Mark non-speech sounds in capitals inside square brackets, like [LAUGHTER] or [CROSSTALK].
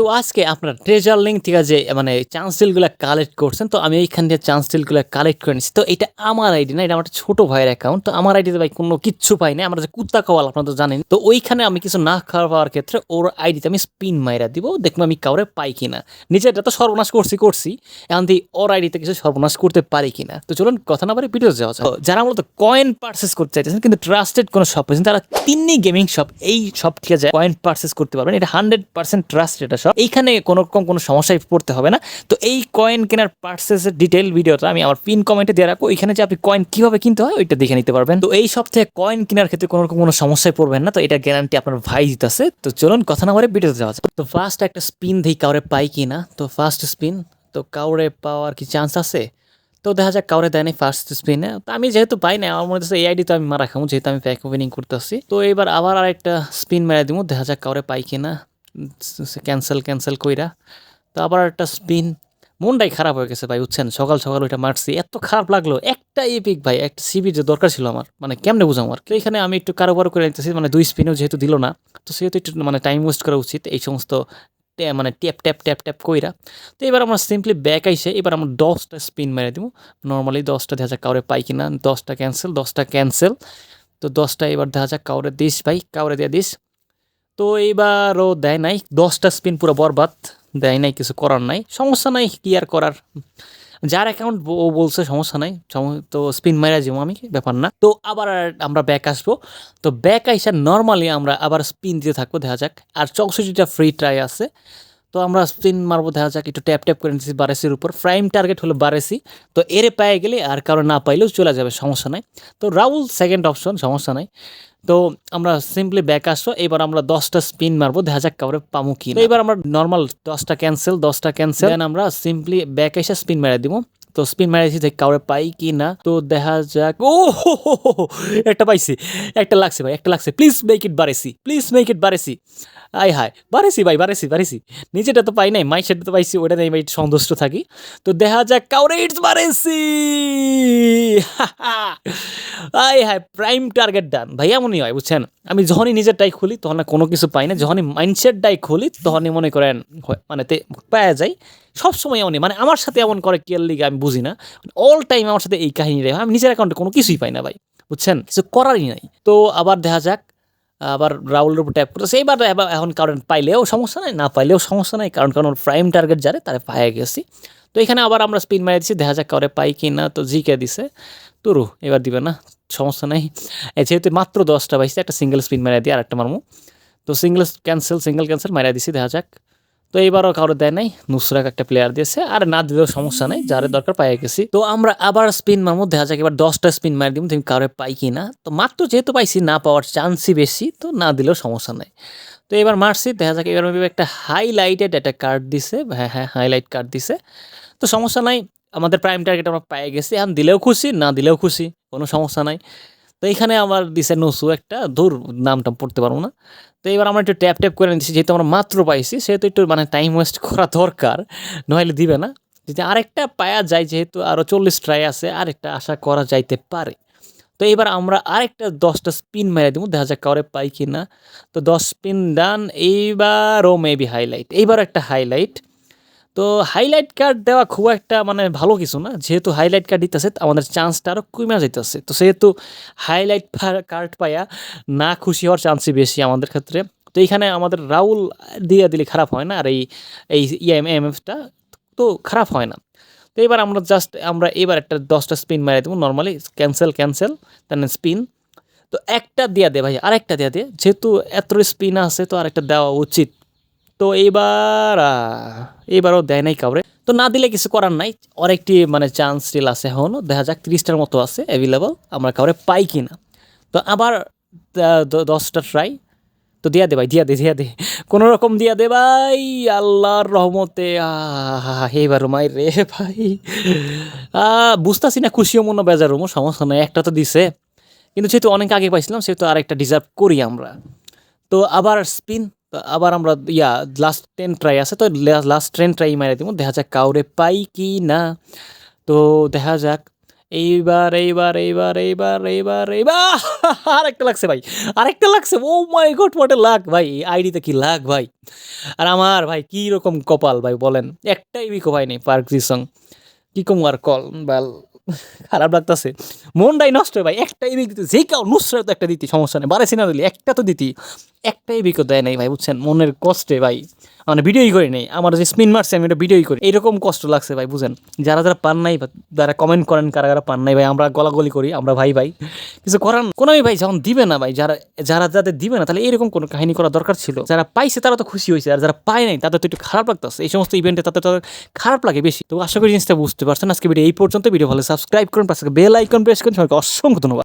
তো আজকে আপনার ট্রেজার লিঙ্ক থেকে যে মানে চান্স ডিলগুলো কালেক্ট করছেন, তো আমি এইখান থেকে চান্স ডিলগুলো কালেক্ট করে নিচ্ছি তো এটা আমার আইডি না, এটা আমার ছোট ভাইয়ের অ্যাকাউন্ট তো আমার আইডিতে ভাই কোনো কিচ্ছু পাই না আমরা যে কুত্তা খাওয়াল আপনারা তো জানেন। তো ওইখানে আমি কিছু না খাওয়া পাওয়ার ক্ষেত্রে ওর আইডিতে আমি স্পিন মাইরা দিব, দেখব আমি কাউরে পাই কিনা। নিজেরটা তো সর্বনাশ করছি করছি। এখন দিয়ে ওর আইডিতে কিছু সর্বনাশ করতে পারি কিনা। তো চলুন কথা না পারে ভিডিও যাওয়া। যারা মূলত কয়েন পার্সেস করতে চাইতেছেন, কিন্তু ট্রাস্টেড কোনো শপ পেয়েছেন তারা তিন্নি গেমিং শপ এই শপ থেকে যায় কয়েন পার্সেস করতে পারবেন, এটা হান্ড্রেড পার্সেন্ট ট্রাস্টেড এটা শপ এইখানে কোনো রকম কোনো সমস্যায় পড়তে হবে না। তো এই কয়েন কেনার পার্সেসের ডিটেল ভিডিওটা আমি আমার পিন কমেন্টে দিয়ে রাখব। এখানে যে আপনি কয়েন কীভাবে কিনতে হয়, ওইটা দেখে নিতে পারবেন। তো এই সব থেকে কয়েন কেনার ক্ষেত্রে কোনো রকম কোনো সমস্যায় পড়বেন না। তো এটা গ্যারান্টি আপনার ভাই দিতেছে। তো চলুন কথা না বলে ভিডিওতে যাওয়া যাক। তো ফার্স্ট একটা স্পিন দিই কাউরে পাই কি না। তো ফার্স্ট স্পিন তো কাউরে পাওয়ার কি চান্স আছে? তো দেখা যাক কাউরে দেয়নি ফার্স্ট স্পিনে তো আমি যেহেতু পাই না আমার মনে হচ্ছে এই আইডি তো আমি মারা খামু যেহেতু আমি প্যাক ওপেনিং করতেছি। তো এবার আবার আরেকটা স্পিন মেরে দিব। দেখা যাক কাউরে পাই কিনা ক্যান্সেল ক্যান্সেল কইরা। তো আবার একটা স্পিন। মনটাই খারাপ হয়ে গেছে ভাই, বুঝছেন? সকাল সকাল ওইটা মারছি। এত খারাপ লাগল। একটা এপিক ভাই, একটা সিবি যে দরকার ছিল আমার মানে কেমনে বুঝাম আর তো এখানে আমি একটু কারোবার করে নিতেছি মানে দুই স্পিনও যেহেতু দিল না, তো সেহেতু একটু মানে টাইম ওয়েস্ট করা উচিত এই সমস্ত মানে ট্যাপ ট্যাপ ট্যাপ ট্যাপ কইরা। তো এবার আমরা সিম্পলি ব্যাক আইসে, এবার আমরা দশটা স্পিন মেরে দিব। নর্মালি দশটা দেখা যাক কাউরে পাই কিনা। দশটা ক্যান্সেল দশটা ক্যান্সেল তো দশটা এবার দেখা যাক কাউরে দিস ভাই, কাউরে দিয়ে দিস। তো এইবারও দেয় নাই। দশটা স্পিন পুরো বরবাদ, দেয় নাই, কিছু করার নাই। সমস্যা নাই, কি আর করার? যার অ্যাকাউন্ট ও বলছে সমস্যা নাই তো স্পিন মারা যাব আমি, ব্যাপার না। তো আবার আমরা ব্যাক আসব। তো ব্যাক আইসা নর্মালি আমরা আবার স্পিন দিতে থাকব, দেখা যাক। আর চৌষট্টিটা ফ্রি ট্রাই আছে। তো আমরা স্পিন মারবো দেখা যাক একটু ট্যাপ ট্যাপ করে নিচ্ছি বারেসির উপর। প্রাইম টার্গেট হলো বারেসি। তো এরে পায়ে গেলে আর কারও না পাইলেও চলে যাবে সমস্যা নাই। তো রাহুল সেকেন্ড অপশন সমস্যা নাই। তো আমরা সিম্পলি ব্যাক আসব এবার আমরা দশটা স্পিন মারবো দেখা যাক কাউরে পামু কি তো এবার আমরা নর্মাল দশটা ক্যান্সেল দশটা ক্যান্সেল দেন আমরা সিম্পলি ব্যাক এসে স্পিন মেরে দিব। তো স্পিন মেরেছি যে কাউরে পাই কি না, তো দেখা যাক। ও একটা পাইছি, একটা লাগছে ভাই, একটা লাগছে। প্লিজ মেক ইট বারেসি প্লিজ মেক ইট বারেসি আই হায় বারেসি ভাই বারেসি বারেসি নিজেটা তো পাই নাই মাই সেটা তো পাইছি, ওটা নেই ভাই সন্তুষ্ট থাকি। তো দেখা যাক কাউরে ইটস বারেসি আই হায় প্রাইম টার্গেট ডান ভাই, এমনই হয়, বুঝছেন? আমি যখনই নিজেরটাই খুলি, তখন কোনো কিছু পাই না। যখনই মাইন্ডসেটটাই খুলি, তখনই মনে করেন মানে পাওয়া যায়। সবসময় এমনই মানে আমার সাথে এমন করে কেয়ার লিগে আমি বুঝি না। অল টাইম আমার সাথে এই কাহিনী রে আমি নিজের অ্যাকাউন্টে কোনো কিছুই পাই না ভাই, বুঝছেন? কিছু করারই নাই। তো আবার দেখা যাক, আবার রাউলের উপর ট্যাপ করতেছে। এইবার এখন কারণ পাইলেও সমস্যা নাই, না পাইলেও সমস্যা নাই। কারণ কারণ প্রাইম টার্গেট যারে, তারা পায়ে গেছি। তো এখানে আবার আমরা স্পিন মেরে দিচ্ছি দেখা যাক কাউরে পাই কি না তো জিকে দিছে। তুরু এবার দিবে না, সমস্যা নাই। যেহেতু মাত্র দশটা পাইছি একটা সিঙ্গেল স্পিন মেরে দিয়ে আর একটা মারমু। তো সিঙ্গেল ক্যান্সেল সিঙ্গেল ক্যান্সেল মারা দিছি, দেখা যাক। তো এইবারও কারও দেয় নাই নুসরাক একটা প্লেয়ার দিয়েছে, আর না দিলেও সমস্যা নাই, যারে দরকার পাই গেছি। তো আমরা আবার স্পিন মারমু দেখা যাক এবার দশটা স্পিন মারি দিব, তুমি কারও পাই কি না। তো মাত্র যেহেতু পাইছি, না পাওয়ার চান্সই বেশি, তো না দিলেও সমস্যা নাই। তো এবার মারছি, দেখা যাক এবার একটা হাইলাইটেড একটা কার্ড দিছে হ্যাঁ হ্যাঁ হাইলাইট কার্ড দিছে। তো সমস্যা নাই, আমাদের প্রাইম টার্গেট আমরা পেয়ে গেছি, এখন দিলেও খুশি, না দিলেও খুশি, কোনো সমস্যা নাই। তো এখানে আমার দিছে নসু একটা দূর নামটা পড়তে পারব না। তো এবার আমরা একটু ট্যাপ ট্যাপ করে নিচ্ছি যেহেতু আমরা মাত্র পাইছি, সেহেতু একটু মানে টাইম ওয়েস্ট করা দরকার, নইলে দিবে না। যদি আরেকটা পায়া যায়, যেহেতু আরও চল্লিশ ট্রাই আছে, আরেকটা আশা করা যাইতে পারে। তো এবার আমরা আরেকটা দশটা স্পিন মেরে দিব, দেখা যাক কাউরে পাই কি না তো দশ স্পিন ডান এইবারও মেবি হাইলাইট এইবার একটা হাইলাইট তো হাইলাইট কার্ড দেওয়া খুব একটা মানে ভালো কিছু না। যেহেতু হাইলাইট কার্ড দিতেছে আমাদের চান্সটা আরও কমে যাইতেছে। তো সেহেতু হাইলাইট কার্ড পাইয়া না খুশি হওয়ার চান্সই বেশি আমাদের ক্ষেত্রে। তো এইখানে আমাদের রাউল দিয়ে দিলে খারাপ হয় না, আর এই এই ইএম এম এফটা তো খারাপ হয় না। তো এবার আমরা জাস্ট আমরা এবার একটা দশটা স্পিন মারি দেবো। Normally cancel cancel then spin তো একটা দিয়া দে ভাই, আরেকটা দিয়া দে। যেহেতু এত স্পিন আছে, তো আরেকটা দেওয়া উচিত। তো এইবার এইবারও দেয় নাই কাউরে। তো না দিলে কিছু করার নাই। আরেকটি মানে চান্স স্টিল আছে এখনও দেখা যাক, তিরিশটার মতো আছে অ্যাভেলেবল আমরা কাউরে পাই কি না তো আবার দশটা ট্রাই তো দিয়া দে ভাই, দিয়া দে দিয়া দে। কোনো রকম দিয়া দে ভাই, আল্লাহর রহমতে। এইবার মাই রে ভাই। বুঝতাছি না, খুশিও মনে বেজার মো সমস্যা নাই। একটা তো দিছে। কিন্তু যেহেতু অনেক আগে পাইছিলাম, সেহেতু আরেকটা ডিজার্ভ করি আমরা। তো আবার স্পিন আবার আমরা, ইয়া লাস্ট টেন ট্রাই আছে, তো লাস্ট টেন ট্রাই মারে দিব দেখা যাক কাউরে পাই কি না। তো দেখা যাক, এইবার এইবার এইবার এইবার এইবার এইবার, [LAUGHS] আরেকটা লাগছে ভাই, আরেকটা লাগছে oh my god what luck ভাই আইডিতে কি লাখ ভাই। আর আমার, ভাই, কি রকম কপাল, ভাই, বলেন, একটাই বিকো ভাই নেই, পার্ক সং কি কম আর কল, বাল, খারাপ লাগতেছে। মনটাই নষ্ট হয় ভাই। একটাই বিক দিতে যে কাউ নুসরাত একটা দিতি, সমস্যা নেই। বারে সিনা দিলি, একটা তো দিতি। একটাই বিকো দেয় নাই ভাই, বুঝছেন? মনের কষ্টে ভাই। মানে ভিডিওই করি নেই। আমার যে স্পিন মারছে, আমি এটা ভিডিওই করি। এরকম কষ্ট লাগছে ভাই, বুঝেন? যারা যারা পান নাই যারা কমেন্ট করেন, কারা কারা পান নাই ভাই, আমরা গলাগলি করি, আমরা ভাই ভাই। কিছু করার কোনো ভাই যখন দিবে না ভাই, যারা যারা যাদের দিবে না, তাহলে এরকম কোনো কাহিনী করা দরকার ছিল। যারা পাইছে, তারা তো খুশি হয়েছে। আর যারা পায় নাই, তাদের তো একটু খারাপ লাগতেছে। এই সমস্ত ইভেন্টে তাদের তাদের খারাপ লাগে বেশি। তো আশা করি জিনিসটা বুঝতে পারছেন। আজকে ভিডিও এই পর্যন্ত ভিডিও ভালো সাবস্ক্রাইব করুন, পাশে বেল আইকন প্রেস করুন সবাইকে অসংখ্য ধন্যবাদ।